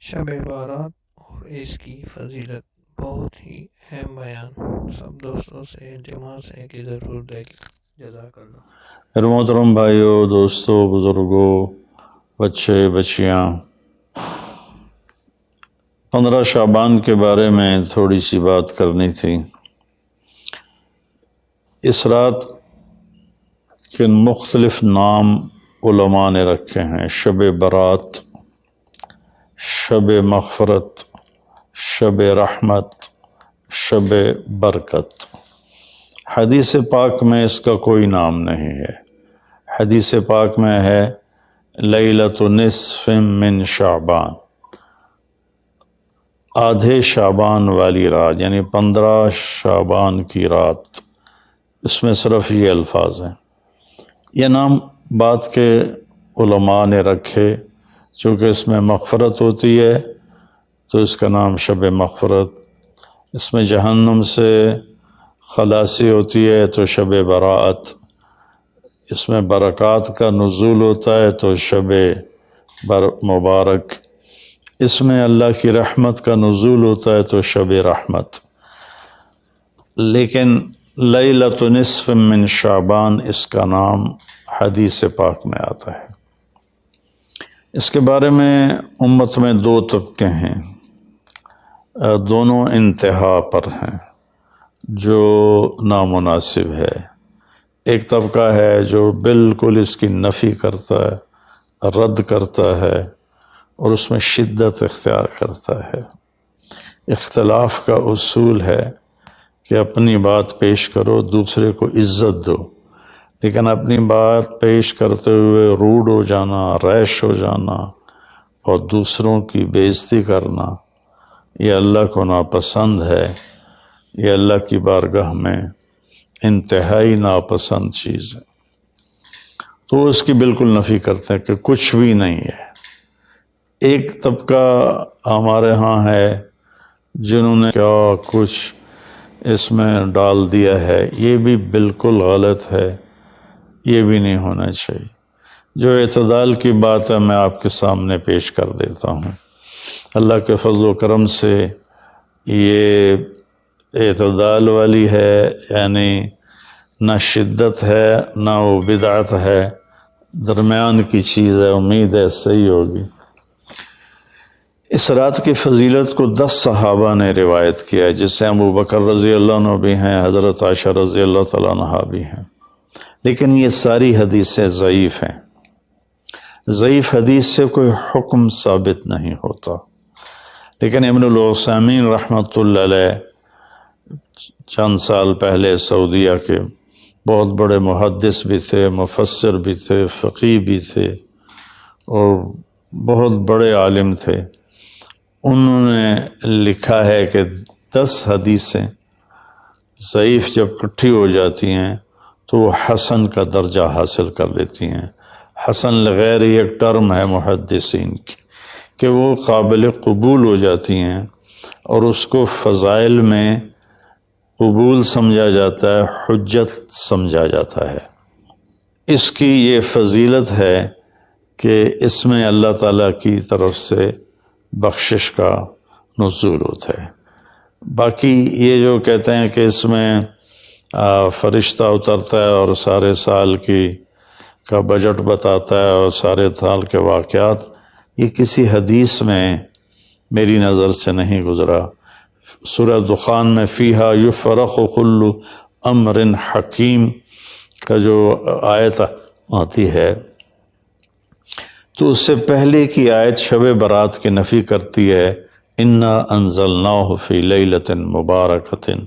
شب بارات اور اس کی فضیلت بہت ہی اہم بیان سب دوستوں سے التماس ہے کہ ضرور دیکھ، جزاک اللہ۔ محترم بھائیوں دوستوں بزرگوں بچے، بچیاں۔ پندرہ شعبان کے بارے میں تھوڑی سی بات کرنی تھی۔ اس رات کے مختلف نام علماء نے رکھے ہیں، شب برات۔ شب مغفرت، شب رحمت، شب برکت۔ حدیث پاک میں اس کا کوئی نام نہیں ہے۔ حدیث پاک میں ہے لیلت نصف من شعبان۔ آدھے شعبان والی رات یعنی پندرہ شعبان کی رات۔ اس میں صرف یہ الفاظ ہیں۔ یہ نام بات کے علماء نے رکھے۔ چونکہ اس میں مغفرت ہوتی ہے، تو اس کا نام شب مغفرت۔ اس میں جہنم سے خلاصی ہوتی ہے، تو شب براعت۔ اس میں برکات کا نزول ہوتا ہے، تو شب بر مبارک۔ اس میں اللہ کی رحمت کا نزول ہوتا ہے، تو شب رحمت۔ لیکن لیلت نصف من شعبان، اس کا نام حدیث پاک میں آتا ہے۔ اس کے بارے میں امت میں دو طبقے ہیں۔ دونوں انتہا پر ہیں، جو نامناسب ہے۔ ایک طبقہ ہے جو بالکل اس کی نفی کرتا ہے، رد کرتا ہے اور اس میں شدت اختیار کرتا ہے۔ اختلاف کا اصول ہے کہ اپنی بات پیش کرو، دوسرے کو عزت دو۔ لیکن اپنی بات پیش کرتے ہوئے روڈ ہو جانا، ریش ہو جانا اور دوسروں کی بےزتی کرنا، یہ اللہ کو ناپسند ہے، یہ اللہ کی بارگاہ میں انتہائی ناپسند چیز ہے۔ تو اس کی بالکل نفی کرتے ہیں کہ کچھ بھی نہیں ہے۔ ایک طبقہ ہمارے ہاں ہے جنہوں نے کیا کچھ اس میں ڈال دیا ہے۔ یہ بھی بالکل غلط ہے۔ یہ بھی نہیں ہونا چاہیے۔ جو اعتدال کی بات ہے، میں آپ کے سامنے پیش کر دیتا ہوں۔ اللہ کے فضل و کرم سے یہ اعتدال والی ہے یعنی نہ شدت ہے، نہ وہ بدعت ہے۔ درمیان کی چیز ہے، امید ہے، صحیح ہوگی۔ اس رات کی فضیلت کو دس صحابہ نے روایت کیا ہے جس سے ابو بکر رضی اللہ عنہ بھی ہیں، حضرت عائشہ رضی اللہ تعالیٰ عنہ بھی ہیں۔ لیکن یہ ساری حدیثیں ضعیف ہیں۔ ضعیف حدیث سے کوئی حکم ثابت نہیں ہوتا۔ لیکن ابن العثامین رحمۃ اللہ علیہ چند سال پہلے سعودیہ کے بہت بڑے محدث بھی تھے، مفسر بھی تھے فقی بھی تھے اور بہت بڑے عالم تھے۔ انہوں نے لکھا ہے کہ دس حدیثیں ضعیف جب کٹھی ہو جاتی ہیں تو وہ حسن کا درجہ حاصل کر لیتی ہیں۔ حسن لغیر ایک ٹرم ہے محدثین کی، کہ وہ قابل قبول ہو جاتی ہیں اور اس کو فضائل میں قبول سمجھا جاتا ہے، حجت سمجھا جاتا ہے۔ اس کی یہ فضیلت ہے کہ اس میں اللہ تعالیٰ کی طرف سے بخشش کا نزول ہوتا ہے۔ باقی یہ جو کہتے ہیں کہ اس میں فرشتہ اترتا ہے اور سارے سال کی کا بجٹ بتاتا ہے اور سارے سال کے واقعات، یہ کسی حدیث میں میری نظر سے نہیں گزرا۔ سورہ دخان میں فیحا یو فرق و خلو امر حکیم کا جو آیت آتی ہے، تو اس سے پہلے کی آیت شب برات کی نفی کرتی ہے، انا انزل فی لیلت مبارکتن۔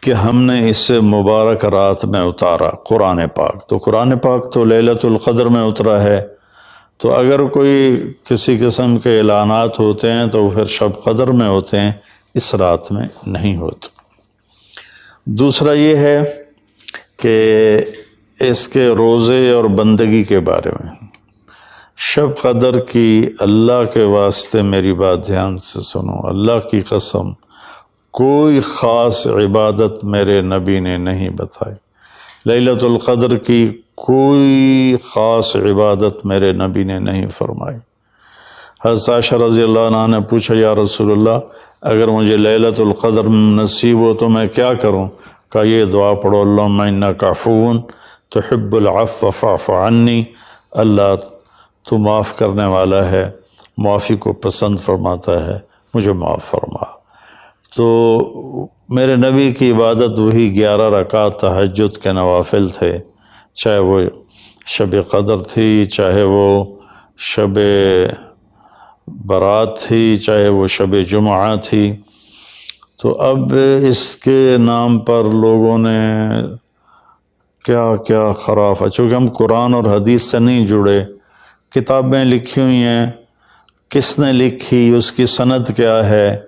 کہ ہم نے اس سے مبارک رات میں اتارا قرآن پاک۔ تو قرآن پاک تو للت القدر میں اترا ہے۔ تو اگر کوئی کسی قسم کے اعلانات ہوتے ہیں تو پھر شب قدر میں ہوتے ہیں، اس رات میں نہیں ہوتے۔ دوسرا یہ ہے کہ اس کے روزے اور بندگی کے بارے میں۔ شب قدر کی اللہ کے واسطے میری بات دھیان سے سنو، اللہ کی قسم کوئی خاص عبادت میرے نبی نے نہیں بتائی۔ لیلت القدر کی کوئی خاص عبادت میرے نبی نے نہیں فرمائی۔ حضرت عائشہ رضی اللہ عنہ نے پوچھا، یا رسول اللہ، اگر مجھے لیلت القدر نصیب ہو تو میں کیا کروں؟ کہ یہ دعا پڑھو اللہ انکا کافون تو حب العف فاف عنی۔ اللہ تو معاف کرنے والا ہے، معافی کو پسند فرماتا ہے، مجھے معاف فرما۔ تو میرے نبی کی عبادت وہی گیارہ رکعت تحجد کے نوافل تھے، چاہے وہ شب قدر تھی، چاہے وہ شب برات تھی، چاہے وہ شب جمعہ تھی۔ تو اب اس کے نام پر لوگوں نے کیا کیا خراف ہے چونکہ ہم قرآن اور حدیث سے نہیں جڑے، کتابیں لکھی ہوئی ہیں۔ کس نے لکھی؟ اس کی سند کیا ہے؟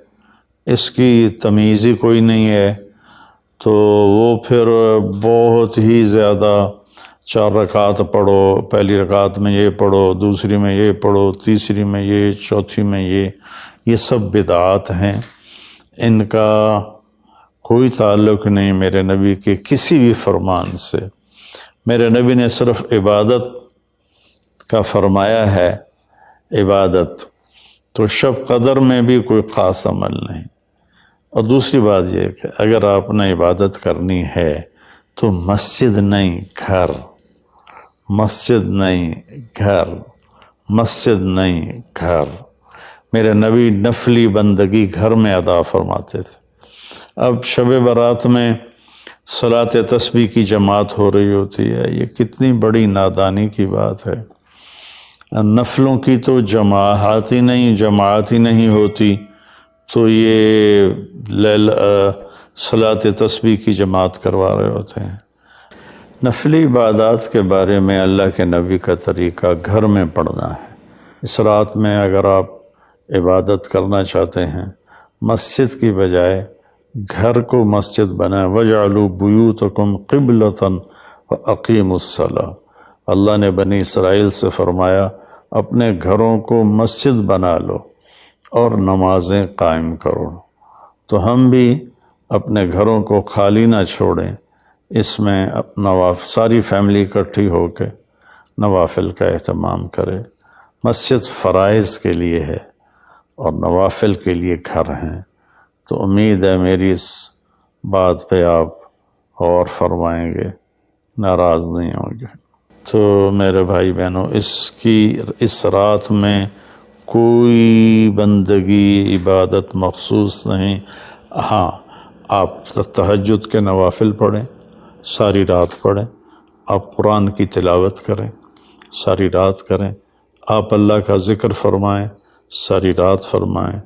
اس کی تمیزی کوئی نہیں ہے، تو وہ پھر بہت ہی زیادہ چار رکعت پڑھو، پہلی رکعت میں یہ پڑھو، دوسری میں یہ پڑھو، تیسری میں یہ، چوتھی میں یہ یہ سب بدعات ہیں۔ ان کا کوئی تعلق نہیں میرے نبی کے کسی بھی فرمان سے۔ میرے نبی نے صرف عبادت کا فرمایا ہے، عبادت۔ تو شب قدر میں بھی کوئی خاص عمل نہیں۔ اور دوسری بات یہ کہ اگر آپ نے عبادت کرنی ہے تو مسجد نہیں، گھر۔ مسجد نہیں، گھر۔ مسجد نہیں، گھر۔ میرے نبی نفلی بندگی گھر میں ادا فرماتے تھے۔ اب شب برات میں صلاۃ تسبیح کی جماعت ہو رہی ہوتی ہے، یہ کتنی بڑی نادانی کی بات ہے۔ نفلوں کی تو جماعت ہی نہیں، جماعت ہی نہیں ہوتی۔ تو یہ صلاۃ تسبیح کی جماعت کروا رہے ہوتے ہیں۔ نفلی عبادات کے بارے میں اللہ کے نبی کا طریقہ گھر میں پڑھنا ہے۔ اس رات میں اگر آپ عبادت کرنا چاہتے ہیں، مسجد کی بجائے گھر کو مسجد بنائے وجعلوا بیوتکم قبلتاً عقیم الصلاح اللہ نے بنی اسرائیل سے فرمایا اپنے گھروں کو مسجد بنا لو اور نمازیں قائم کرو۔ تو ہم بھی اپنے گھروں کو خالی نہ چھوڑیں۔ اس میں نواف، ساری فیملی اکٹھی ہو کے نوافل کا اہتمام کرے۔ مسجد فرائض کے لیے ہے اور نوافل کے لیے گھر ہیں۔ تو امید ہے میری اس بات پہ آپ اور فرمائیں گے۔ ناراض نہیں ہوں گے۔ تو میرے بھائی بہنوں، اس کی، اس رات میں کوئی بندگی، عبادت مخصوص نہیں۔ ہاں آپ تہجد کے نوافل پڑھیں، ساری رات پڑھیں، آپ قرآن کی تلاوت کریں، ساری رات کریں۔ آپ اللہ کا ذکر فرمائیں، ساری رات فرمائیں۔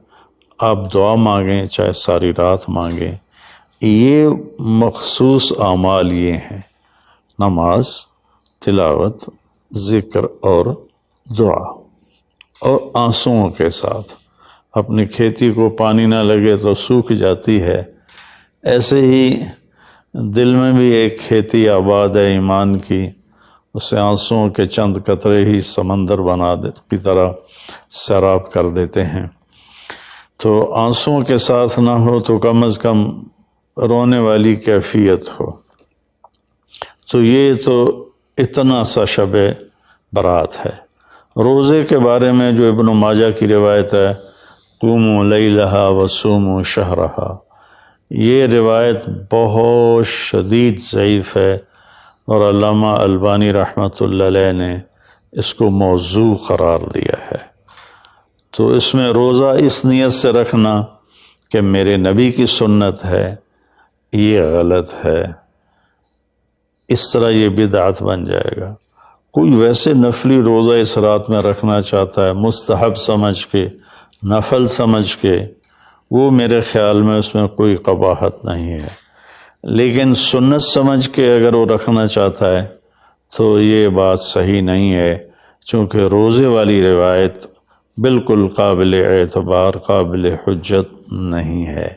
آپ دعا مانگیں، چاہے ساری رات مانگیں۔ یہ مخصوص اعمال یہ ہیں۔ نماز تلاوت، ذکر اور دعا، اور آنسوؤں کے ساتھ۔ اپنی کھیتی کو پانی نہ لگے تو سوکھ جاتی ہے۔ ایسے ہی دل میں بھی ایک کھیتی آباد ہے ایمان کی۔ اسے آنسوؤں کے چند قطرے ہی سمندر بنا دے، کی طرح سیراب کر دیتے ہیں۔ تو آنسوؤں کے ساتھ نہ ہو تو کم از کم رونے والی کیفیت ہو۔ تو یہ تو اتنا سا شب برات ہے۔ روزے کے بارے میں جو ابن ماجہ کی روایت ہے قوم و لئی لہا وسوم و شہرہا۔ یہ روایت بہت شدید ضعیف ہے اور علامہ البانی رحمۃ اللہ علیہ نے اس کو موضوع قرار دیا ہے۔ تو اس میں روزہ اس نیت سے رکھنا کہ میرے نبی کی سنت ہے، یہ غلط ہے۔ اس طرح یہ بدعت بن جائے گا۔ کوئی ویسے نفلی روزہ اس رات میں رکھنا چاہتا ہے، مستحب سمجھ کے، نفل سمجھ کے، وہ میرے خیال میں اس میں کوئی قباحت نہیں ہے۔ لیکن سنت سمجھ کے اگر وہ رکھنا چاہتا ہے تو یہ بات صحیح نہیں ہے، چونکہ روزے والی روایت بالکل قابل اعتبار، قابل حجت نہیں ہے۔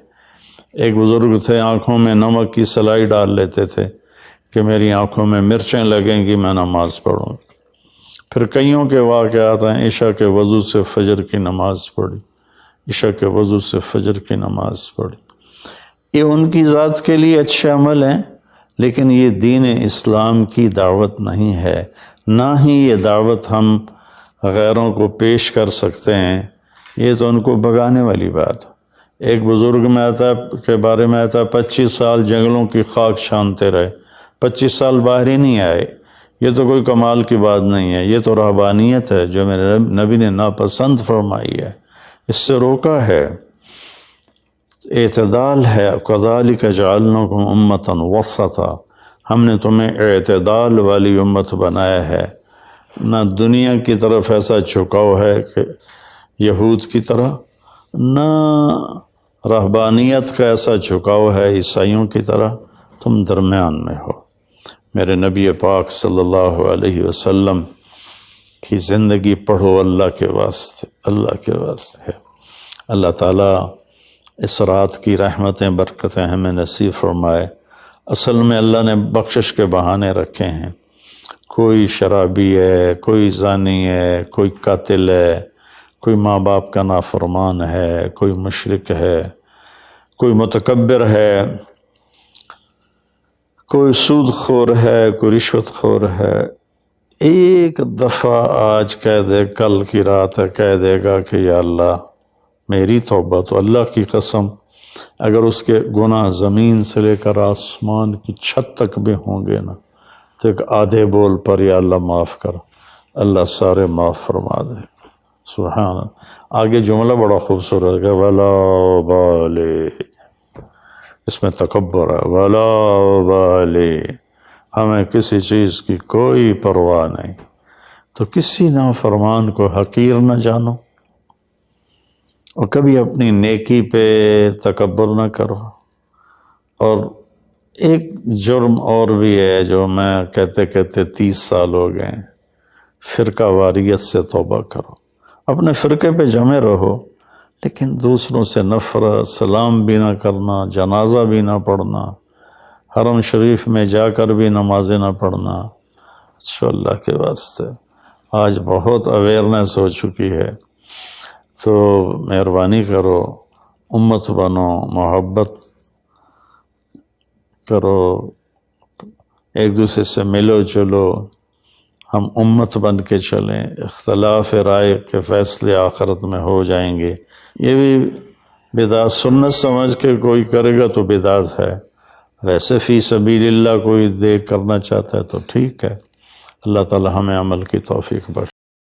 ایک بزرگ تھے، آنکھوں میں نمک کی سلائی ڈال لیتے تھے۔ کہ میری آنکھوں میں مرچیں لگیں گی، میں نماز پڑھوں گی۔ پھر کئیوں کے واقعات ہیں، عشاء کے وضو سے فجر کی نماز پڑھی۔ عشاء کے وضو سے فجر کی نماز پڑھی۔ یہ ان کی ذات کے لیے اچھے عمل ہیں، لیکن یہ دین اسلام کی دعوت نہیں ہے۔ نہ ہی یہ دعوت ہم غیروں کو پیش کر سکتے ہیں۔ یہ تو ان کو بگانے والی بات۔ ایک بزرگ میں آتا ہے، کے بارے میں آتا ہے، پچیس سال جنگلوں کی خاک چھانتے رہے۔ پچیس سال باہر ہی نہیں آئے۔ یہ تو کوئی کمال کی بات نہیں ہے۔ یہ تو رہبانیت ہے جو میرے نبی نے ناپسند فرمائی ہے۔ اس سے روکا ہے۔ اعتدال ہے۔ قدال کا جالنوں کو وسطا۔ ہم نے تمہیں اعتدال والی امت بنایا ہے۔ نہ دنیا کی طرف ایسا چھکاؤ ہے کہ یہود کی طرح، نہ رہبانیت کا ایسا جھکاؤ ہے عیسائیوں کی طرح۔ تم درمیان میں ہو۔ میرے نبی پاک صلی اللہ علیہ وسلم کی زندگی پڑھو اللہ کے واسطے، اللہ کے واسطے اللہ تعالیٰ اس رات کی رحمتیں، برکتیں ہمیں نصیب فرمائے۔ اصل میں اللہ نے بخشش کے بہانے رکھے ہیں۔ کوئی شرابی ہے، کوئی زانی ہے، کوئی قاتل ہے، کوئی ماں باپ کا نافرمان ہے، کوئی مشرق ہے، کوئی متکبر ہے۔ کوئی سود خور ہے، کوئی رشوت خور ہے۔ ایک دفعہ آج کہہ دے، کل کی رات ہے، کہہ دے گا کہ یا اللہ، میری توبہ تو اللہ کی قسم، اگر اس کے گناہ زمین سے لے کر آسمان کی چھت تک بھی ہوں گے نا، تو ایک آدھے بول پر یا اللہ معاف کر۔ اللہ سارے معاف فرما دے۔ سبحان آگے جملہ بڑا خوبصورت ہے۔ ولا بالے اس میں تکبر ہے۔ ولا بالے ہمیں کسی چیز کی کوئی پرواہ نہیں۔ تو کسی نافرمان کو حقیر نہ جانو۔ اور کبھی اپنی نیکی پہ تکبر نہ کرو۔ اور ایک جرم اور بھی ہے جو میں کہتے کہتے تیس سال ہو گئے فرقہ واریت سے توبہ کرو۔ اپنے فرقے پہ جمے رہو۔ لیکن دوسروں سے نفرت، سلام بھی نہ کرنا، جنازہ بھی نہ پڑھنا، حرم شریف میں جا کر بھی نمازیں نہ پڑھنا اچھا اللہ کے واسطے آج بہت اویئرنیس ہو چکی ہے۔ تو مہربانی کرو، امت بنو، محبت کرو، ایک دوسرے سے ملو چلو ہم امت بن کے چلیں، اختلاف رائے کے فیصلے آخرت میں ہو جائیں گے۔ یہ بھی بدعت، سنت سمجھ کے کوئی کرے گا تو بدعت ہے۔ ویسے فی سبیل اللہ کوئی دیکھ کرنا چاہتا ہے تو ٹھیک ہے۔ اللہ تعالی ہمیں عمل کی توفیق بخش